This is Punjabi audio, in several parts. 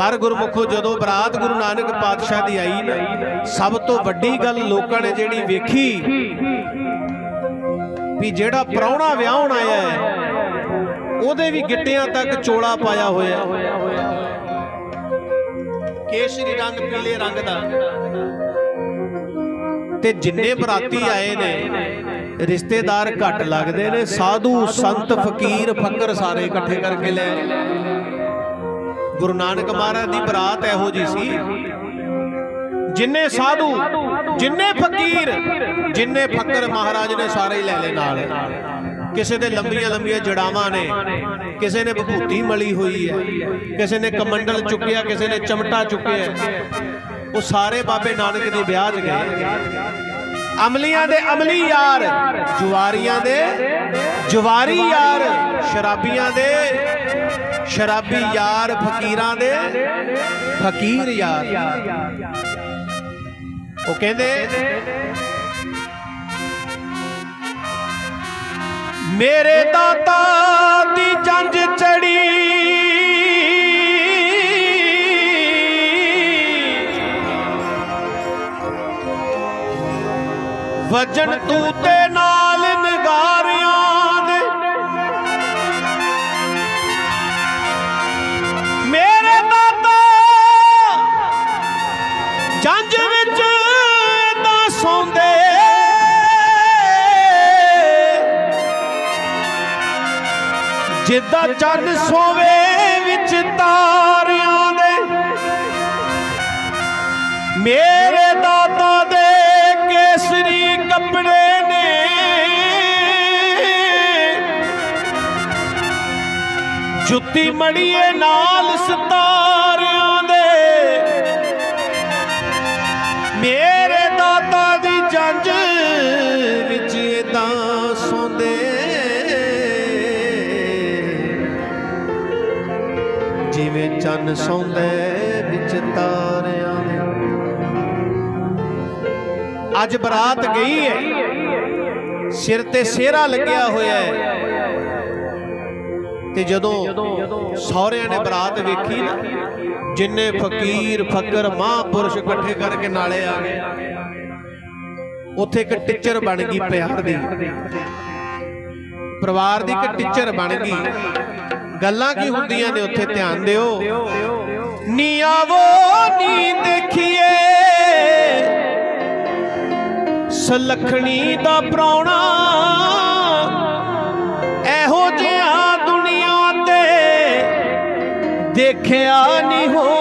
ਪਰ ਗੁਰਮੁਖੋ ਜਦੋਂ ਬਰਾਤ ਗੁਰੂ ਨਾਨਕ ਪਾਤਸ਼ਾਹ ਦੀ ਆਈ ਨਾ, ਸਭ ਤੋਂ ਵੱਡੀ ਗੱਲ ਲੋਕਾਂ ਨੇ ਜਿਹੜੀ ਵੇਖੀ ਵੀ ਜਿਹੜਾ ਪ੍ਰਾਹੁਣਾ ਵਿਆਹਣ ਆਇਆ ਹੈ, ਉਹਦੇ ਵੀ ਗਿੱਟਿਆਂ ਤੱਕ ਚੋਲਾ ਪਾਇਆ ਹੋਇਆ। ਕੇਸਰੀ ਰੰਗ, ਪੀਲੇ ਰੰਗ ਦਾ। ਤੇ ਜਿੰਨੇ ਬਰਾਤੀ ਆਏ ਨੇ, ਰਿਸ਼ਤੇਦਾਰ ਘੱਟ ਲੱਗਦੇ ਨੇ, ਸਾਧੂ, ਸੰਤ, ਫਕੀਰ, ਫਕਰ ਸਾਰੇ ਇਕੱਠੇ ਕਰਕੇ ਲੈ ਗੁਰੂ ਨਾਨਕ ਮਹਾਰਾਜ ਦੀ ਬਰਾਤ ਇਹੋ ਜੀ ਸੀ। ਜਿੰਨੇ ਸਾਧੂ, ਜਿੰਨੇ ਫਕੀਰ, ਜਿੰਨੇ ਫਕਰ ਮਹਾਰਾਜ ਨੇ ਸਾਰੇ ਹੀ ਲੈ ਲੈ ਨਾਲ। ਕਿਸੇ ਦੇ ਲੰਬੀਆਂ ਲੰਬੀਆਂ ਜੜਾਵਾਂ ਨੇ, ਕਿਸੇ ਨੇ ਵਿਭੂਤੀ ਮਲੀ ਹੋਈ ਹੈ, ਕਿਸੇ ਨੇ ਕਮੰਡਲ ਚੁੱਕਿਆ, ਕਿਸੇ ਨੇ ਚਮਟਾ ਚੁੱਕਿਆ ਉਹ ਸਾਰੇ ਬਾਬੇ ਨਾਨਕ ਦੇ ਵਿਆਹ 'ਚ ਗਏ। ਅਮਲੀਆਂ ਦੇ ਅਮਲੀ ਯਾਰ, ਜੁਆਰੀਆਂ ਦੇ ਜੁਆਰੀ ਯਾਰ, ਸ਼ਰਾਬੀਆਂ ਦੇ ਸ਼ਰਾਬੀ ਯਾਰ, ਫਕੀਰਾਂ ਦੇ ਫਕੀਰ ਯਾਰ। ਉਹ ਕਹਿੰਦੇ, ਮੇਰੇ ਦਾਤਾ ਦੀ ਜੰਜ ਚੜੀ ਵਜਨ ਤੂੰ ਤੇ ਨਾਲ ਨਗਾਰਿਆਂ ਦੇ। ਮੇਰੇ ਦਾਤਾ ਜੰਜ ਵਿੱਚ ਤਾਂ ਸੌਂਦੇ। ਜਿੱਦਾਂ ਚੰਨ ਸੋਵੇ ਜੁੱਤੀ ਮੜੀਏ ਨਾਲ ਸਤਾਰਿਆਂ ਦੇ। ਮੇਰੇ ਦਾਤਾ ਦੀ ਜੰਜ ਵਿੱਚ ਇਦਾਂ ਸੌਂਦੇ। ਜਿਵੇਂ ਚੰਨ ਸੌਂਦੇ ਵਿੱਚ ਤਾਰਿਆਂ ਦੇ। ਅੱਜ ਬਰਾਤ ਗਈ ਹੈ ਸਿਰ ਤੇ ਸਿਹਰਾ ਲੱਗਿਆ ਹੋਇਆ ਹੈ ਤੇ ਜਦੋਂ ਸਹੁਰਿਆਂ ਨੇ ਬਰਾਤ ਵੇਖੀ ਨਾ, ਜਿੰਨੇ ਫਕੀਰ, ਫਕਰ, ਮਹਾਂਪੁਰਸ਼ ਇਕੱਠੇ ਕਰਕੇ ਨਾਲੇ ਆ ਗਏ, ਉੱਥੇ ਇੱਕ ਟੀਚਰ ਬਣ ਗਈ ਪਿਆਰ ਦੀ। ਪਰਿਵਾਰ ਦੀ ਇੱਕ ਟੀਚਰ ਬਣ ਗਈ। ਗੱਲਾਂ ਕੀ ਹੁੰਦੀਆਂ ਨੇ ਉੱਥੇ? ਧਿਆਨ ਦਿਓ। ਨੀ ਆਵੋ ਨੀ ਦੇਖੀਏ। ਸਲਖਣੀ ਦਾ ਪ੍ਰਾਹੁਣਾ ਦੇਖਿਆ ਨਹੀਂ ਹੋਣਾ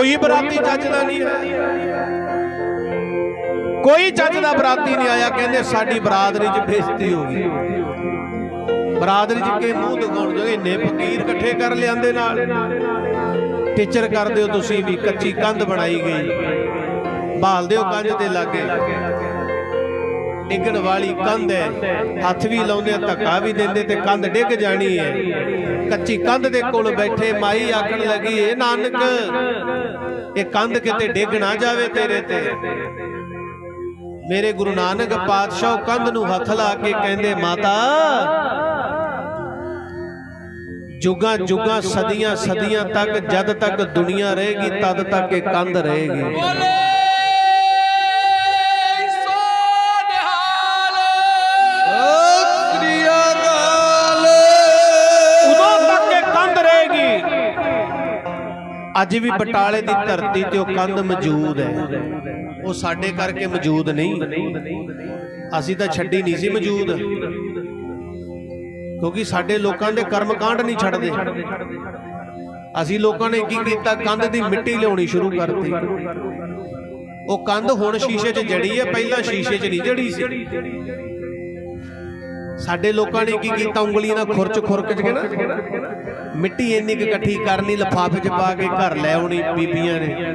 ਕੋਈ ਬਰਾਤੀ ਚੱਜ ਦਾ ਨਹੀਂ ਹੈ। ਕੋਈ ਚੱਜ ਦਾ ਬਰਾਤੀ ਨਹੀਂ ਆਇਆ। ਕਹਿੰਦੇ ਸਾਡੀ ਬਰਾਦਰੀ 'ਚ ਬੇਇੱਜ਼ਤੀ ਹੋ ਗਈ। ਬਰਾਦਰੀ 'ਚ ਕੇ ਮੂੰਹ ਦਿਖਾਉਣ ਜੋ ਇੰਨੇ ਫਕੀਰ ਇਕੱਠੇ ਕਰ ਲਿਆਂਦੇ ਨਾਲ। ਟੀਚਰ ਕਰਦੇ ਹੋ ਤੁਸੀਂ ਵੀ, ਕੱਚੀ ਕੰਧ ਬਣਾਈ ਗਈ। ਬਾਲਦੇ ਹੋ ਕੰਧ ਦੇ ਲਾਗੇ। ਡਿੱਗਣ ਵਾਲੀ ਕੰਧ ਹੈ। ਹੱਥ ਵੀ ਲਾਉਂਦੇ ਧੱਕਾ ਵੀ ਦਿੰਦੇ ਤੇ ਕੰਧ ਡਿੱਗ ਜਾਣੀ ਹੈ। ਕੱਚੀ ਕੰਧ ਦੇ ਕੋਲ ਬੈਠੇ ਮਾਈ ਆਖਣ ਲੱਗੀ, ਏ ਨਾਨਕ ਇਹ ਕੰਧ ਕਿਤੇ ਡਿੱਗ ਨਾ ਜਾਵੇ ਤੇਰੇ ਤੇ। ਮੇਰੇ ਗੁਰੂ ਨਾਨਕ ਪਾਤਸ਼ਾਹ ਕੰਧ ਨੂੰ ਹੱਥ ਲਾ ਕੇ ਕਹਿੰਦੇ ਮਾਤਾ ਜੁਗਾਂ ਜੁਗਾਂ ਸਦੀਆਂ ਸਦੀਆਂ ਤੱਕ ਜਦ ਤੱਕ ਦੁਨੀਆ ਰਹੇਗੀ ਤਦ ਤੱਕ ਇਹ ਕੰਧ ਰਹੇਗੀ। ਉਦੋਂ ਅੱਜ ਵੀ ਬਟਾਲੇ ਦੀ ਧਰਤੀ ਤੇ ਉਹ ਕੰਧ ਮੌਜੂਦ ਹੈ। ਉਹ ਸਾਡੇ ਕਰਕੇ ਮੌਜੂਦ ਨਹੀਂ। ਅਸੀਂ ਤਾਂ ਛੱਡੀ ਨਹੀਂ ਸੀ ਮੌਜੂਦ। ਕਿਉਂਕਿ ਸਾਡੇ ਲੋਕਾਂ ਦੇ ਕਰਮ ਕਾਂਡ ਨਹੀਂ ਛੱਡਦੇ। ਅਸੀਂ ਲੋਕਾਂ ਨੇ ਕੀ ਕੀਤਾ? ਕੰਧ ਦੀ ਮਿੱਟੀ ਲਿਆਉਣੀ ਸ਼ੁਰੂ ਕਰਤੀ। ਉਹ ਕੰਧ ਹੁਣ ਸ਼ੀਸ਼ੇ 'ਚ ਜੜੀ ਹੈ ਪਹਿਲਾਂ ਸ਼ੀਸ਼ੇ 'ਚ ਨਹੀਂ ਜੜੀ ਸੀ। ਸਾਡੇ ਲੋਕਾਂ ਨੇ ਕੀ ਕੀਤਾ? ਉਂਗਲੀ ਨਾਲ ਖੁਰਚ ਖੁਰਕ ਕੇ ਨਾ ਮਿੱਟੀ ਇੰਨੀ ਕੁ ਇਕੱਠੀ ਕਰਨੀ ਲਈ ਲਿਫਾਫੇ 'ਚ ਪਾ ਕੇ ਘਰ ਲੈ ਆਉਣੀ ਬੀਬੀਆਂ ਨੇ।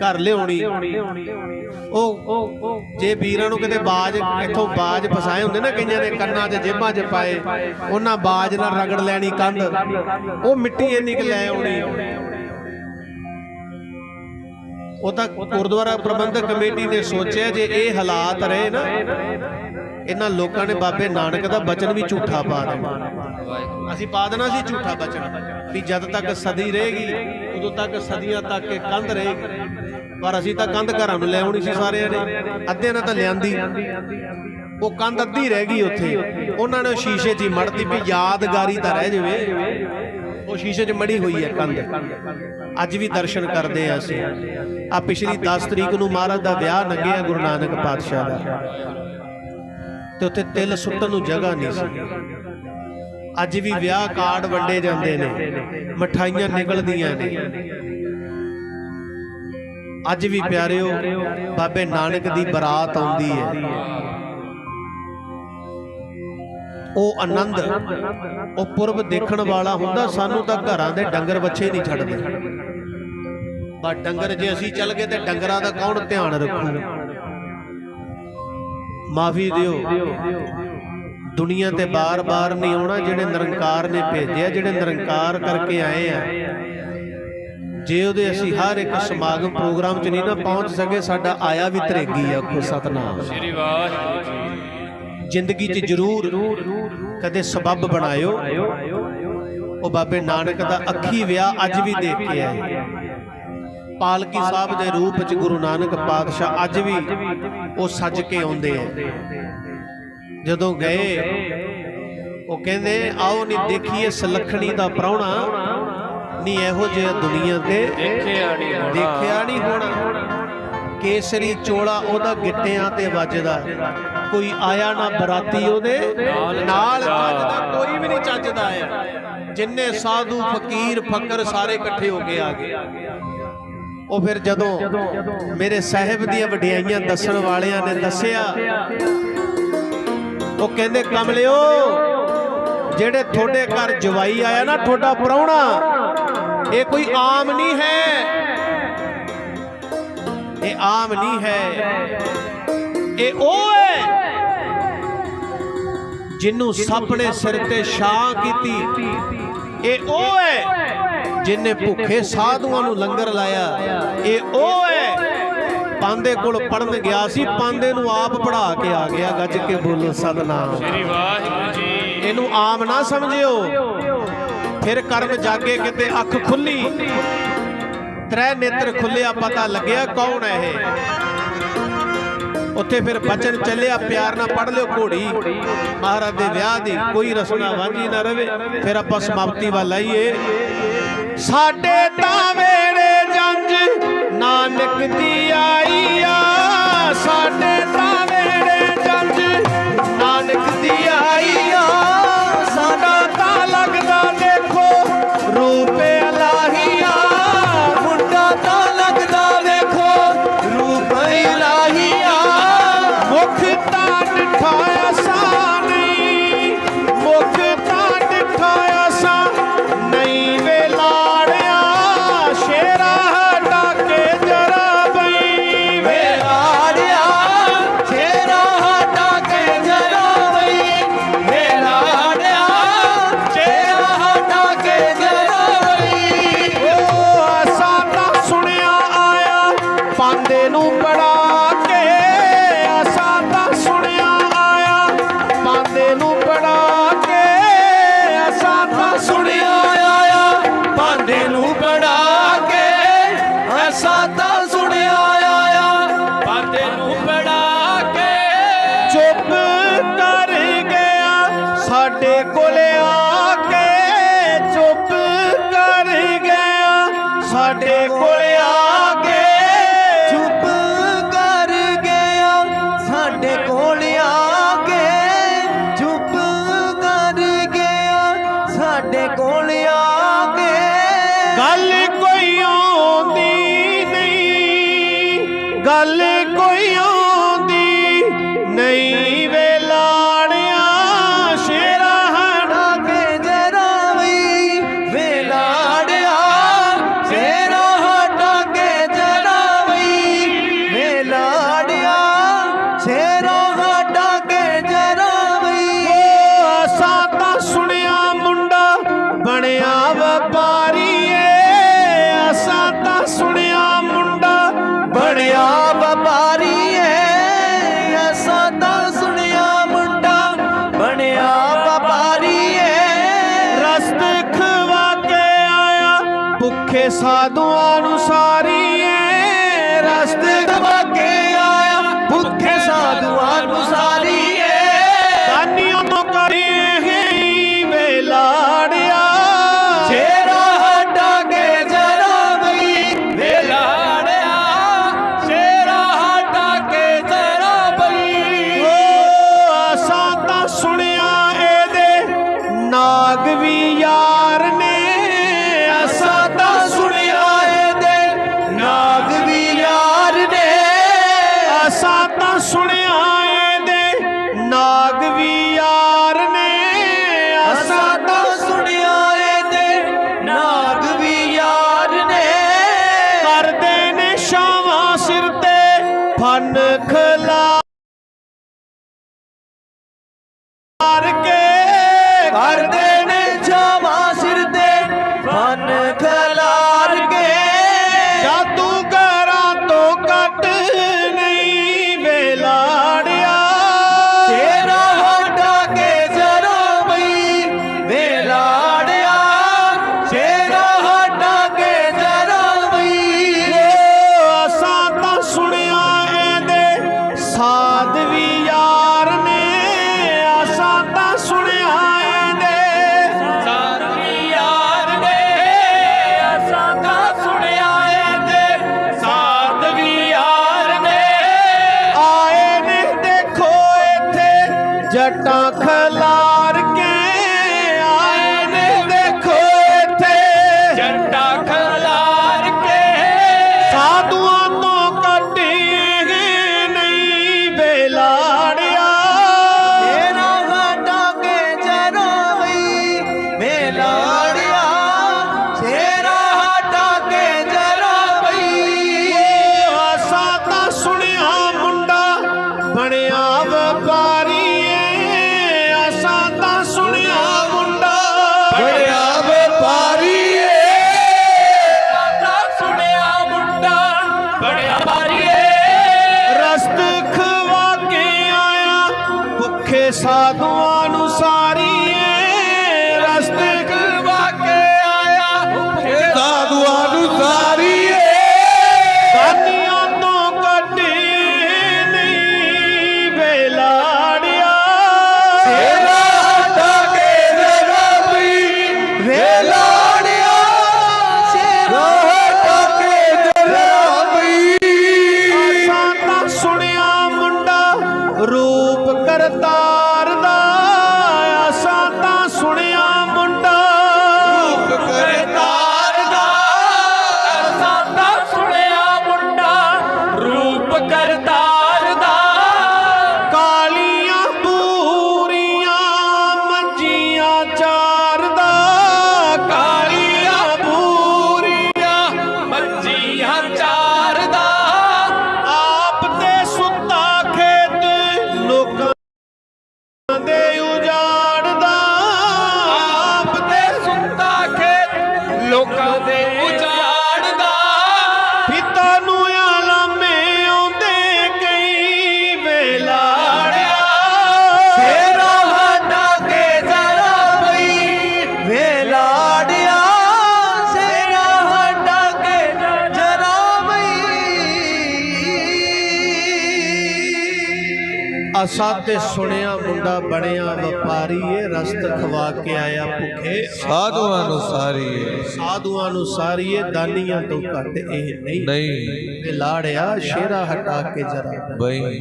ਘਰ ਲਿਆਉਣੀ। ਉਹ, ਜੇ ਵੀਰਾਂ ਨੂੰ ਕਿਤੇ ਬਾਜ, ਇੱਥੋਂ ਬਾਜ ਫਸਾਏ ਹੁੰਦੇ ਨਾ ਕਈਆਂ ਨੇ ਕੰਨਾਂ 'ਚ ਜੇਬਾਂ 'ਚ ਪਾਏ, ਉਹਨਾਂ ਬਾਜ ਨਾਲ ਰਗੜ ਲੈਣੀ ਕੰਧ। ਉਹ ਮਿੱਟੀ ਇੰਨੀ ਕੁ ਲੈ ਆਉਣੀ। ਉਹ ਤਾਂ ਗੁਰਦੁਆਰਾ ਪ੍ਰਬੰਧਕ ਕਮੇਟੀ ਨੇ ਸੋਚਿਆ ਜੇ ਇਹ ਹਾਲਾਤ ਰਹੇ ਨਾ, ਇਹਨਾਂ ਲੋਕਾਂ ਨੇ ਬਾਬੇ ਨਾਨਕ ਦਾ ਬਚਨ ਵੀ ਝੂਠਾ ਪਾ ਦੇਣਾ ਅਸੀਂ ਪਾ ਦੇਣਾ ਸੀ ਝੂਠਾ ਬਚਨ ਵੀ ਜਦ ਤੱਕ ਸਦੀ ਰਹੇਗੀ, ਉਦੋਂ ਤੱਕ ਸਦੀਆਂ ਤੱਕ ਇਹ ਕੰਧ ਰਹੇਗੀ। ਪਰ ਅਸੀਂ ਤਾਂ ਕੰਧ ਘਰਾਂ ਨੂੰ ਲੈ ਆਉਣੀ ਸੀ ਸਾਰਿਆਂ ਨੇ, ਅੱਧਿਆਂ ਨਾਲ ਤਾਂ ਲਿਆਂਦੀ। ਉਹ ਕੰਧ ਅੱਧੀ ਰਹਿ ਗਈ ਉੱਥੇ। ਉਹਨਾਂ ਨੇ ਸ਼ੀਸ਼ੇ 'ਚ ਹੀ ਮੜਤੀ ਵੀ ਯਾਦਗਾਰੀ ਤਾਂ ਰਹਿ ਜਾਵੇ। ਉਹ ਸ਼ੀਸ਼ੇ 'ਚ ਮੜੀ ਹੋਈ ਹੈ ਕੰਧ। ਅੱਜ ਵੀ ਦਰਸ਼ਨ ਕਰਦੇ ਆ ਅਸੀਂ। ਆ ਪਿਛਲੀ 10 ਤਰੀਕ ਨੂੰ ਮਹਾਰਾਜ ਦਾ ਵਿਆਹ ਲੰਘਿਆ ਗੁਰੂ ਨਾਨਕ ਪਾਤਸ਼ਾਹ ਦਾ। ਤੇ ਉੱਥੇ ਤਿਲ ਸੁੱਟਣ ਨੂੰ ਜਗ੍ਹਾ ਨਹੀਂ ਸੀ। ਅੱਜ ਵੀ ਵਿਆਹ ਕਾਰਡ ਵੰਡੇ ਜਾਂਦੇ ਨੇ। ਮਠਾਈਆਂ ਨਿਕਲਦੀਆਂ ਨੇ। ਅੱਜ ਵੀ ਪਿਆਰਿਓ, ਬਾਬੇ ਨਾਨਕ ਦੀ ਬਰਾਤ ਆਉਂਦੀ ਹੈ। ਉਹ ਆਨੰਦ ਉਹ ਪੁਰਬ ਦੇਖਣ ਵਾਲਾ ਹੁੰਦਾ ਸਾਨੂੰ ਤਾਂ ਘਰਾਂ ਦੇ ਡੰਗਰ ਬੱਚੇ ਨਹੀਂ ਛੱਡਦੇ। ਪਰ ਡੰਗਰ ਜੇ ਅਸੀਂ ਚੱਲ ਗਏ ਤੇ ਡੰਗਰਾਂ ਦਾ ਕੌਣ ਧਿਆਨ ਰੱਖੂ? ਮਾਫੀ ਦਿਓ। ਦੁਨੀਆ ਤੇ ਬਾਰ-ਬਾਰ ਨਹੀਂ ਆਉਣਾ ਜਿਹੜੇ ਨਿਰੰਕਾਰ ਨੇ ਭੇਜਿਆ ਜਿਹੜੇ ਨਿਰੰਕਾਰ ਕਰਕੇ ਆਏ ਆ। ਜੇ ਉਹਦੇ ਅਸੀਂ ਹਰ ਇੱਕ ਸਮਾਗਮ ਪ੍ਰੋਗਰਾਮ 'ਚ ਨਹੀਂ ਨਾ ਪਹੁੰਚ ਸਕੇ ਸਾਡਾ ਆਇਆ ਵੀ ਧਰੇਗੀ ਆਖੋ ਸਤਨਾਮ। ਸ੍ਰੀ ਵਾਹਿਗੁਰੂ ਜੀ। ਜ਼ਿੰਦਗੀ 'ਚ ਜ਼ਰੂਰ। ਕਦੇ ਸਬਬ ਬਣਾਇਓ। ਉਹ ਬਾਬੇ ਨਾਨਕ ਦਾ ਅੱਖੀ ਵਿਆਹ ਅੱਜ ਵੀ ਦੇਖ ਕੇ ਆਏ। ਪਾਲਕੀ ਸਾਹਿਬ ਦੇ ਰੂਪ 'ਚ ਗੁਰੂ ਨਾਨਕ ਪਾਤਸ਼ਾਹ ਅੱਜ ਵੀ ਉਹ ਸੱਜ ਕੇ ਆਉਂਦੇ ਆ। ਜਦੋਂ ਗਏ, ਉਹ ਕਹਿੰਦੇ, ਆਓ ਨਹੀਂ ਦੇਖੀਏ ਸਲਖਣੀ ਦਾ ਪ੍ਰਾਹੁਣਾ ਨਹੀਂ ਇਹੋ ਜਿਹਾ ਦੁਨੀਆ ਤੇ ਦੇਖਿਆ ਨਹੀਂ ਹੋਣਾ ਦੇਖਿਆ ਨਹੀਂ ਹੋਣਾ। ਕੇਸਰੀ ਚੋਲਾ ਉਹਦਾ ਗਿੱਟਿਆਂ ਤੇ ਵੱਜਦਾ। ਕੋਈ ਆਇਆ ਨਾ ਬਰਾਤੀ ਉਹਦੇ ਨਾਲ ਵੱਜਦਾ ਕੋਈ ਵੀ ਨਹੀਂ ਚੱਜਦਾ ਆ ਜਿੰਨੇ ਸਾਧੂ ਫਕੀਰ ਫਕਰ ਸਾਰੇ ਇਕੱਠੇ ਹੋ ਕੇ ਆ ਗਏ। ਉਹ ਫਿਰ ਜਦੋਂ ਮੇਰੇ ਸਾਹਿਬ ਦੀਆਂ ਵਡਿਆਈਆਂ ਦੱਸਣ ਵਾਲਿਆਂ ਨੇ ਦੱਸਿਆ ਉਹ ਕਹਿੰਦੇ ਕਮਲਿਓ ਜਿਹੜੇ ਤੁਹਾਡੇ ਘਰ ਜਵਾਈ ਆਇਆ ਨਾ ਤੁਹਾਡਾ ਪ੍ਰਾਹੁਣਾ ਇਹ ਕੋਈ ਆਮ ਨਹੀਂ ਹੈ। ਇਹ ਆਮ ਨਹੀਂ ਹੈ। ਇਹ ਉਹ ਹੈ ਜਿਹਨੂੰ ਸੱਪ ਨੇ ਸਿਰ ਤੇ ਛਾਂ ਕੀਤੀ। ਇਹ ਉਹ ਹੈ ਜਿਨੇ ਭੁੱਖੇ ਸਾਧੂਆਂ ਨੂੰ ਲੰਗਰ ਲਾਇਆ। ਇਹ ਉਹ ਹੈ ਪਾਂਦੇ ਕੋਲ ਪੜਨ ਗਿਆ ਸੀ ਪਾਂਦੇ ਨੂੰ ਆਪ ਪੜਾ ਕੇ ਆ ਗਿਆ ਗੱਜ ਕੇ ਬੋਲੋ ਸਤਨਾਮ। ਸ੍ਰੀ ਵਾਹਿਗੁਰੂ ਜੀ। ਇਹਨੂੰ ਆਮ ਨਾ ਸਮਝਿਓ। ਫਿਰ ਕਰਮ ਜਾਗੇ ਕਿਤੇ ਅੱਖ ਖੁੱਲੀ। ਤ੍ਰੈ ਨੇਤਰ ਖੁੱਲਿਆ ਪਤਾ ਲੱਗਿਆ ਕੌਣ ਹੈ ਇਹ? ਉੱਥੇ ਫਿਰ ਬਚਨ ਚੱਲਿਆ, ਪਿਆਰ ਨਾਲ ਪੜ ਲਿਓ ਘੋੜੀ। ਮਹਾਰਾਜ ਦੇ ਵਿਆਹ ਦੀ ਕੋਈ ਰਸਨਾ ਵਾਂਝੀ ਨਾ ਰਵੇ, ਫਿਰ ਆਪਾਂ ਸਮਾਪਤੀ ਵੱਲ ਆਈਏ। ਸਾਡੇ ਤਾਂ ਵੇੜੇ ਜੰਜ ਨਾਨਕ ਦੀ ਆਈ ਆ, ਸਾਡੇ ਪਾਂਦੇ ਨੂੰ ਪੜਾ ਕੇ ਆਸਾ ਤਾਂ ਸੁਣਿਆ ਆਇਆ। ਪਾਂਦੇ ਨੂੰ ਪੜਾ ਕੇ ਆਸਾ ਤਾਂ ਸੁਣਿਆ ਆਇਆ। ਪਾਂਡੇ ਨੂੰ ਪੜਾ ਕੇ ਐਸਾ ਤਾਂ ਸੁਣਿਆ ਆਇਆ। ਪਾਂਦੇ ਨੂੰ ਪੜਾ ਕੇ ਚੁੱਪ ਕਰ ਗਿਆ। ਸਾਡੇ ਕੋਲੇ ਆ ਕੇ ਚੁੱਪ ਕਰ ਗਿਆ। ਸਾਡੇ ਕੋਲੇ ਰੱਖੇ ਸਾਧੂਆਂ ਨੂੰ ਸਾਰੀ ਏ ਰਸਤੇ ਦਬਾ ਆਇਆ, ਭੁੱਖੇ ਸਾਧੂਆਂ ਨੂੰ ਸਾਰੀ ਏ ਕਾਨੀਆਂ ਮੁਕਰੀ ਹੀ ਵੇਲਾੜਿਆ। ਛੇੜਾ ਹਟਾ ਕੇ ਜਰਾ ਬਈ ਵੇਲਾੜਿਆ। ਛੇੜਾ ਹਟਾ ਕੇ ਜਰਾ ਬਈ ਓ ਆਸਾਂ ਤਾਂ ਸੁਣਿਆ ਇਹਦੇ, ਨਾਗ ਵੀ সাধু ਦਿਲਾਸਾ ਤੇ ਸੁਣਿਆ ਮੁੰਡਾ ਬਣਿਆ ਵਪਾਰੀ ਏ ਰਸਤ ਖਵਾ ਕੇ ਆਇਆ ਭੁੱਖੇ। ਸਾਧੂਆਂ ਨੂੰ ਸਾਰੀ ਸਾਧੂਆਂ ਨੂੰ ਸਾਰੀਏ ਦਾਨੀਆਂ ਤੋਂ ਘੱਟ ਇਹ ਨਹੀਂ। ਨਹੀਂ। ਤੇ ਲਾੜਿਆ ਸ਼ੇਰਾ ਹਟਾ ਕੇ ਜਰਾ। ਬਈ।